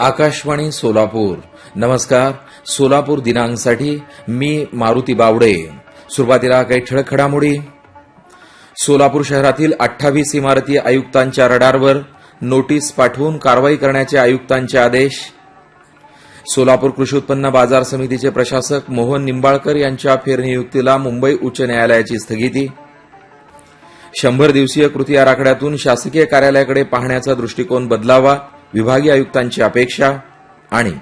आकाशवाणी सोलापूर. नमस्कार. सोलापूर दिनांकसाठी मी मारुती बावडे. सुरुवातीला काही ठळक घडामोडी सोलापूर शहरातील अठ्ठावीस इमारती आयुक्तांच्या रडारवर नोटीस पाठवून कारवाई करण्याचे आयुक्तांचे आदेश. सोलापूर कृषी उत्पन्न बाजार समितीचे प्रशासक मोहन निंबाळकर यांच्या फेरनियुक्तीला मुंबई उच्च न्यायालयाची स्थगिती. शंभर दिवसीय कृती आराखड्यातून शासकीय कार्यालयाकडे पाहण्याचा दृष्टिकोन बदलावा. विभागीय आयुक्तांची अपेक्षा आणि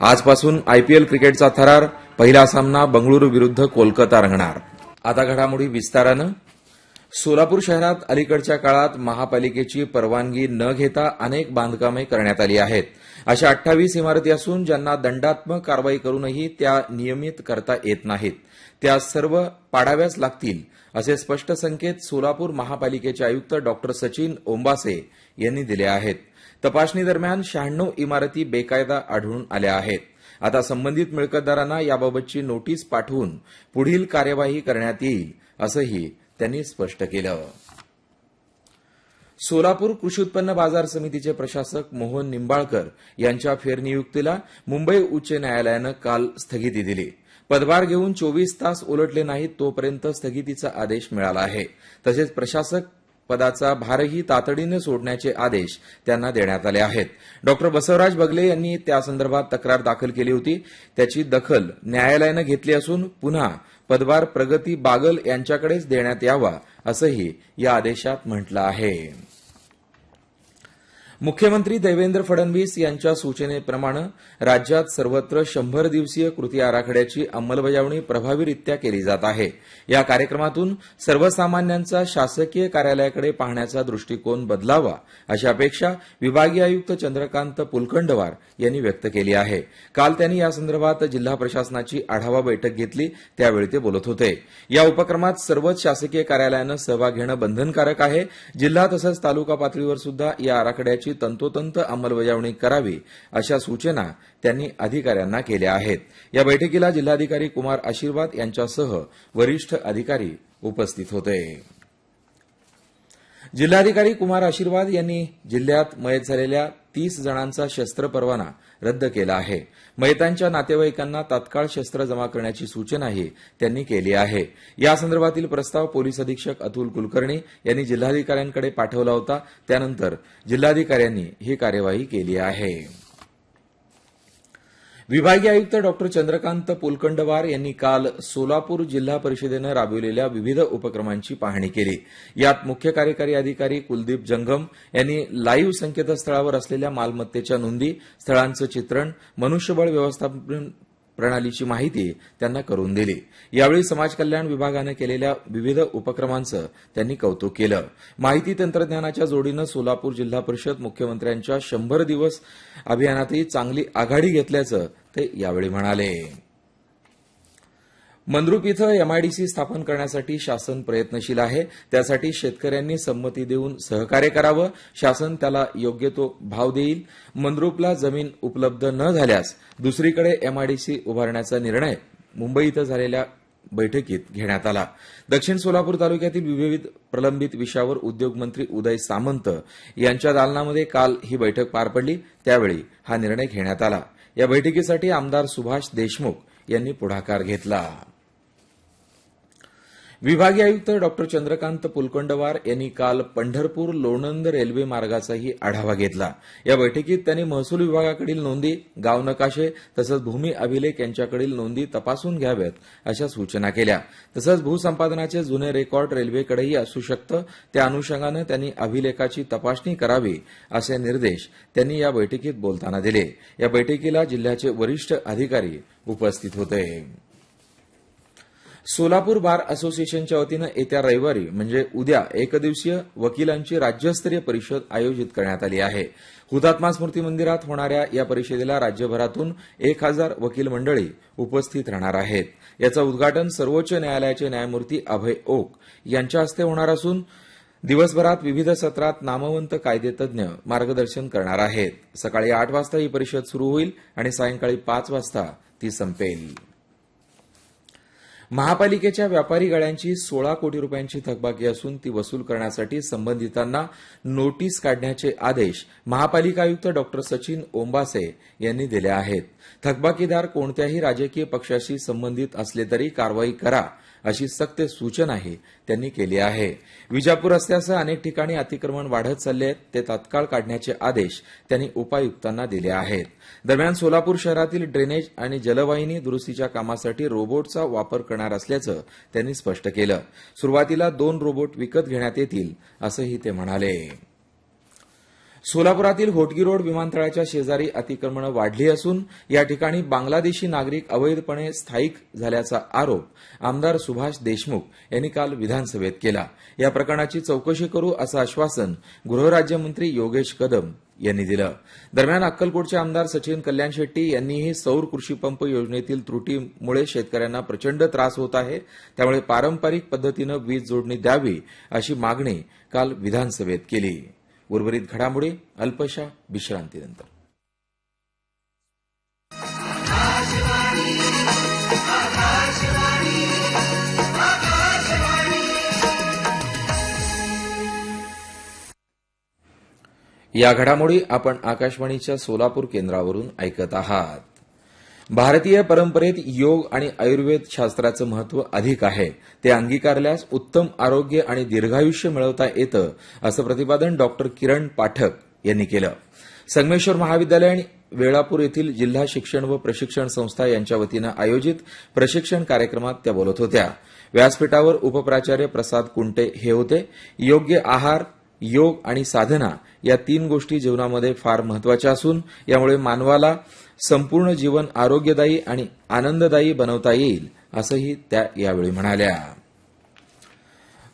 आजपासून आयपीएल क्रिकेटचा थरार पहिला सामना बंगळुरू विरुद्ध कोलकाता रंगणार. आता घडामोडी विस्तारानं. सोलापूर शहरात अलीकडच्या काळात महापालिकेची परवानगी न घेता अनेक बांधकामे करण्यात आली आहेत. अशा अठ्ठावीस इमारती असून ज्यांना दंडात्मक कारवाई करूनही त्या नियमित करता येत नाहीत. त्या सर्व पाडाव्याच लागतील असे स्पष्ट संकेत सोलापूर महापालिकेचे आयुक्त डॉक्टर सचिन ओंबासे यांनी दिले आहेत. तपासणी दरम्यान शहाण्णव इमारती बेकायदा आढळून आल्या आहेत. आता संबंधित मिळकतदारांना याबाबतची नोटीस पाठवून पुढील कार्यवाही करण्यात येईल असंही त्यांनी स्पष्ट केलं. सोलापूर कृषी उत्पन्न बाजार समितीचे प्रशासक मोहन निंबाळकर यांच्या फेरनियुक्तीला मुंबई उच्च न्यायालयानं काल स्थगिती दिली. पदभार घेऊन चोवीस तास उलटले नाहीत तोपर्यंत स्थगितीचा आदेश मिळाला आहे. तसेच प्रशासक पदाचा भारही तातडीने सोडण्याचे आदेश त्यांना देण्यात आले आहेत. डॉक्टर बसवराज बगले यांनी त्यासंदर्भात तक्रार दाखल केली होती. त्याची दखल न्यायालयानं घेतली असून पुन्हा पदभार प्रगती बागल यांच्याकडेच देण्यात यावा असंही या आदेशात म्हटलं आहे. मुख्यमंत्री देवेंद्र फडणवीस यांच्या सूचनेप्रमाणे राज्यात सर्वत्र शंभर दिवसीय कृती आराखड्याची अंमलबजावणी प्रभावीरित्या केली जात आहे. या कार्यक्रमातून सर्वसामान्यांचा शासकीय कार्यालयाकडे पाहण्याचा दृष्टिकोन बदलावा अशी अपेक्षा विभागीय आयुक्त चंद्रकांत पुलकंडवार यांनी व्यक्त केली आहे. काल त्यांनी यासंदर्भात जिल्हा प्रशासनाची आढावा बैठक घेतली त्यावेळी ते बोलत होते. या उपक्रमात सर्वच शासकीय कार्यालयानं सहभाग घेणं बंधनकारक आहे. जिल्हा तसंच तालुका पातळीवर सुद्धा या आराखड्याची तंतोतंत अंमलबजावणी करावी अशा सूचना त्यांनी अधिकाऱ्यांना केल्या आहेत. या बैठकीला जिल्हाधिकारी कुमार आशीर्वाद यांच्यासह वरिष्ठ अधिकारी उपस्थित होते. जिल्हाधिकारी कुमार आशीर्वाद यांनी जिल्ह्यात मयत झालेल्या तीस जणांचा शस्त्र परवाना रद्द केला आहे. मयतांच्या नातेवाईकांना तात्काळ शस्त्र जमा करण्याची सूचनाही त्यांनी केली आहे. यासंदर्भातील प्रस्ताव पोलीस अधीक्षक अतुल कुलकर्णी यांनी जिल्हाधिकाऱ्यांकडे पाठवला होता. त्यानंतर जिल्हाधिकाऱ्यांनी ही कार्यवाही केली आहे. विभागीय आयुक्त डॉक्टर चंद्रकांत पुलकंडवार यांनी काल सोलापूर जिल्हा परिषदेनं राबविलेल्या विविध उपक्रमांची पाहणी केली. यात मुख्य कार्यकारी अधिकारी कुलदीप जंगम यांनी लाईव्ह संकेतस्थळावर असलेल्या मालमत्तेच्या नोंदी स्थळांचं चित्रण मनुष्यबळ व्यवस्थापन प्रणालीची माहिती त्यांना करून दिली. यावेळी समाज कल्याण विभागानं केलेल्या विविध उपक्रमांचं त्यांनी कौतुक केलं. माहिती तंत्रज्ञानाच्या जोडीनं सोलापूर जिल्हा परिषद मुख्यमंत्र्यांच्या शंभर दिवस अभियानातही चांगली आघाडी घेतल्याचं ते यावेळी म्हणाले. मंद्रुप इथं एमआयडीसी स्थापन करण्यासाठी शासन प्रयत्नशील आहे. त्यासाठी शेतकऱ्यांनी संमती देऊन सहकार्य करावं. शासन त्याला योग्य तो भाव देईल. मंद्रुपला जमीन उपलब्ध न झाल्यास दुसरीकडे एमआयडीसी उभारण्याचा निर्णय मुंबई इथं झालेल्या बैठकीत घेण्यात आला. दक्षिण सोलापूर तालुक्यातील विविध प्रलंबित विषयावर उद्योगमंत्री उदय सामंत यांच्या दालनामध्ये काल ही बैठक पार पडली. त्यावेळी हा निर्णय घेण्यात आला. या बैठकीसाठी आमदार सुभाष देशमुख यांनी पुढाकार घेतला. विभागीय आयुक्त डॉक्टर चंद्रकांत पुलकोंडवार यांनी काल पंढरपूर लोणंद रेल्वे मार्गाचाही आढावा घेतला. या बैठकीत त्यांनी महसूल विभागाकडील नोंदी गाव नकाशे तसंच भूमी अभिलेख यांच्याकडील नोंदी तपासून घ्याव्यात अशा सूचना केल्या. तसंच भूसंपादनाचे जुने रेकॉर्ड रेल्वेकडेही असू शकतं त्या अनुषंगानं त्यांनी अभिलेखाची तपासणी करावी असे निर्देश त्यांनी या बैठकीत बोलताना दिले. या बैठकीला जिल्ह्याचे वरिष्ठ अधिकारी उपस्थित होते. सोलापूर बार असोसिएशनच्या वतीनं येत्या रविवारी म्हणजे उद्या एकदिवसीय वकिलांची राज्यस्तरीय परिषद आयोजित करण्यात आली आहे. हुतात्मा स्मृती मंदिरात होणाऱ्या या परिषदेला राज्यभरातून एक हजार वकील मंडळी उपस्थित राहणार आहेत. याचं उद्घाटन सर्वोच्च न्यायालयाचे न्यायमूर्ती अभय ओक यांच्या हस्ते होणार असून दिवसभरात विविध सत्रात नामवंत कायदेतज्ञ मार्गदर्शन करणार आहेत. सकाळी आठ वाजता ही परिषद सुरू होईल आणि सायंकाळी पाच वाजता ती संपेल. महापालिकेच्या व्यापारी गाड्यांची सोळा कोटी रुपयांची थकबाकी असून ती वसूल करण्यासाठी संबंधितांना नोटीस काढण्याचे आदेश महापालिका आयुक्त डॉक्टर सचिन ओंबासे यांनी दिले आहेत. थकबाकीदार कोणत्याही राजकीय पक्षाशी संबंधित असले तरी कारवाई करा अशी सक्त सूचनाही त्यांनी केली आहे. विजापूर रस्त्यासह अनेक ठिकाणी अतिक्रमण वाढत चालले आहेत. ते तात्काळ काढण्याचे आदेश त्यांनी उपायुक्तांना दिले आहेत. दरम्यान सोलापूर शहरातील ड्रेनेज आणि जलवाहिनी दुरुस्तीच्या कामासाठी रोबोटचा वापर करणार असल्याचं त्यांनी स्पष्ट केलं. सुरुवातीला दोन रोबोट विकत घेण्यात येतील असंही ते म्हणाले. सोलापुरातील होटगी रोड विमानतळाच्या शेजारी अतिक्रमणं वाढली असून या ठिकाणी बांगलादेशी नागरिक अवैधपणे स्थायिक झाल्याचा आरोप आमदार सुभाष देशमुख यांनी काल विधानसभेत केला. या प्रकरणाची चौकशी करू असं आश्वासन गृहराज्यमंत्री योगेश कदम यांनी दिलं. दरम्यान अक्कलकोटचे आमदार सचिन कल्याण शेट्टी यांनीही सौर कृषी पंप योजनेतील त्रुटीमुळे शेतकऱ्यांना प्रचंड त्रास होत आहे त्यामुळे पारंपरिक पद्धतीनं वीज जोडणी द्यावी अशी मागणी काल विधानसभेत केली. उर्वरित घडामोडी अल्पशा विश्रांतीनंतर. या घडामोडी आपण आकाशवाणीच्या सोलापूर केंद्रावरून ऐकत आहात. भारतीय परंपरेत योग आणि आयुर्वेद शास्त्राचं महत्त्व अधिक आहे. ते अंगीकारल्यास उत्तम आरोग्य आणि दीर्घायुष्य मिळवता येतं असं प्रतिपादन डॉक्टर किरण पाठक यांनी केलं. संगमेश्वर महाविद्यालय आणि वेळापूर येथील जिल्हा शिक्षण व प्रशिक्षण संस्था यांच्या वतीनं आयोजित प्रशिक्षण कार्यक्रमात त्या बोलत होत्या. व्यासपीठावर उपप्राचार्य प्रसाद कुंटे हे होते. योग्य आहार योग आणि साधना या तीन गोष्टी जीवनामध्ये फार महत्त्वाच्या असून यामुळे मानवाला संपूर्ण जीवन आरोग्यदायी आणि आनंददायी बनवता येईल असंही त्या यावेळी म्हणाल्या.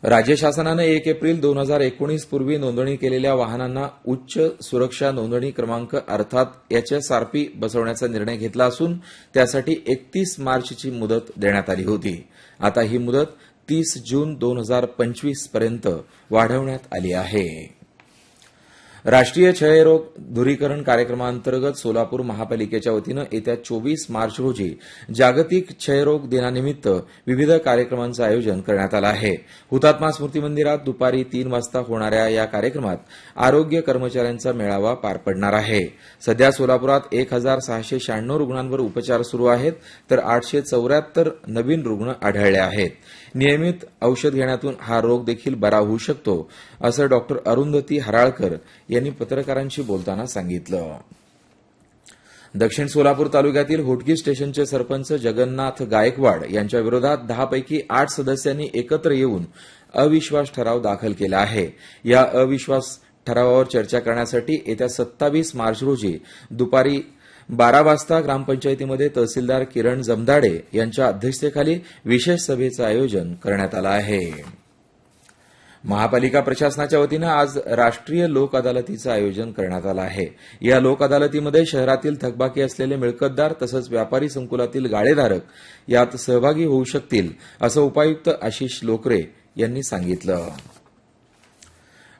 राज्य शासनानं एक एप्रिल दोन हजार एकोणीस पूर्वी नोंदणी केलेल्या वाहनांना उच्च सुरक्षा नोंदणी क्रमांक अर्थात एचएसआरपी बसवण्याचा निर्णय घेतला असून त्यासाठी एकतीस मार्चची मुदत देण्यात आली होती. आता ही मुदत तीस जून दोन हजार पंचवीसपर्यंत वाढवण्यात आली आहे. राष्ट्रीय क्षयरोग धुरीकरण कार्यक्रमांतर्गत सोलापूर महापालिकेच्या वतीनं येत्या चोवीस मार्च रोजी जागतिक क्षयरोग दिनानिमित्त विविध कार्यक्रमांचं आयोजन करण्यात आलं आहे. हुतात्मा स्मृती मंदिरात दुपारी तीन वाजता होणाऱ्या या कार्यक्रमात आरोग्य कर्मचाऱ्यांचा मेळावा पार पडणार आहे. सध्या सोलापुरात एक हजार सहाशे शहाण्णव रुग्णांवर उपचार सुरू आहेत तर आठशे चौऱ्याहत्तर नवीन रुग्ण आढळले आहेत. नियमित औषध घेण्यातून हा रोग देखील बरा होऊ शकतो असं डॉक्टर अरुंधती हराळकर यांनी पत्रकारांशी बोलताना सांगितलं. दक्षिण सोलापूर तालुक्यातील होटगी स्टेशनचे सरपंच जगन्नाथ गायकवाड यांच्या विरोधात दहापैकी आठ सदस्यांनी एकत्र येऊन अविश्वास ठराव दाखल केला आहे. या अविश्वास ठरावावर चर्चा करण्यासाठी येत्या सत्तावीस मार्च रोजी दुपारी बारा वाजता ग्रामपंचायतीमध्ये तहसीलदार किरण जमदाडे यांच्या अध्यक्षतेखाली विशेष सभेचं आयोजन करण्यात आलं आहे. महापालिका प्रशासनाच्या वतीनं आज राष्ट्रीय लोक अदालतीचं आयोजन करण्यात आलं आहे. या लोक अदालतीमध्ये शहरातील थकबाकी असलेले मिळकतदार तसंच व्यापारी संकुलातील गाळेधारक यात सहभागी होऊ शकतील असं उपायुक्त आशिष लोकरे यांनी सांगितलं.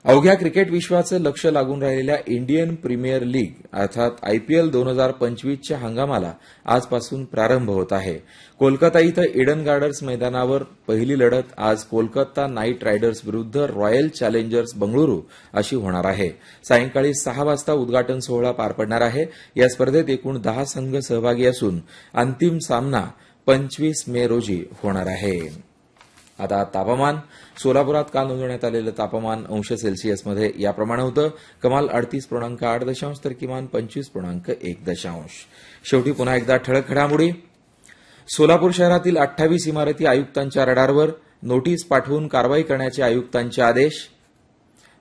अवघ्या क्रिकेट विश्वाचं लक्ष लागून राहिलेल्या इंडियन प्रीमियर लीग अर्थात आयपीएल दोन हजार पंचवीसच्या हंगामाला आजपासून प्रारंभ होत आहे. कोलकाता इथं इडन गार्डन्स मैदानावर पहिली लढत आज कोलकाता नाईट रायडर्स विरुद्ध रॉयल चॅलेंजर्स बंगळुरू अशी होणार आहे. सायंकाळी सहा वाजता उद्घाटन सोहळा पार पडणार आहे. या स्पर्धेत एकूण दहा संघ सहभागी असून अंतिम सामना पंचवीस मे रोजी होणार आहे. आता तापमान सोलापुरात काल नोंदवण्यात आलेलं तापमान अंश सेल्सिअसमध्ये याप्रमाणे होतं. कमाल अडतीस पूर्णांक आठ दशांश तर किमान पंचवीस पूर्णांक एक दशांश. शेवटी पुन्हा एकदा ठळक घडामोडी. सोलापूर शहरातील अठ्ठावीस इमारती आयुक्तांच्या रडारवर. नोटीस पाठवून कारवाई करण्याचे आयुक्तांचे आदेश.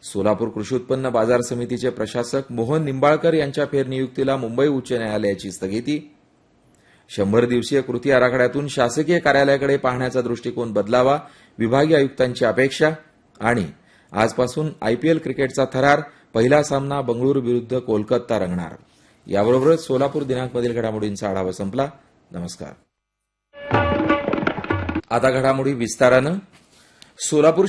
सोलापूर कृषी उत्पन्न बाजार समितीचे प्रशासक मोहन निंबाळकर यांच्या फेरनियुक्तीला मुंबई उच्च न्यायालयाची स्थगिती. शंभर दिवसीय कृती आराखड्यातून शासकीय कार्यालयाकडे पाहण्याचा दृष्टिकोन बदलावा विभागीय आयुक्तांची अपेक्षा आणि आजपासून आयपीएल क्रिकेटचा थरार पहिला सामना बंगळुरू विरुद्ध कोलकाता रंगणार. याबरोबरच सोलापूर दिनांकमधील घडामोडींचा आढावा संपला. नमस्कार. आता घडामोडी विस्तारानं. सोलापूर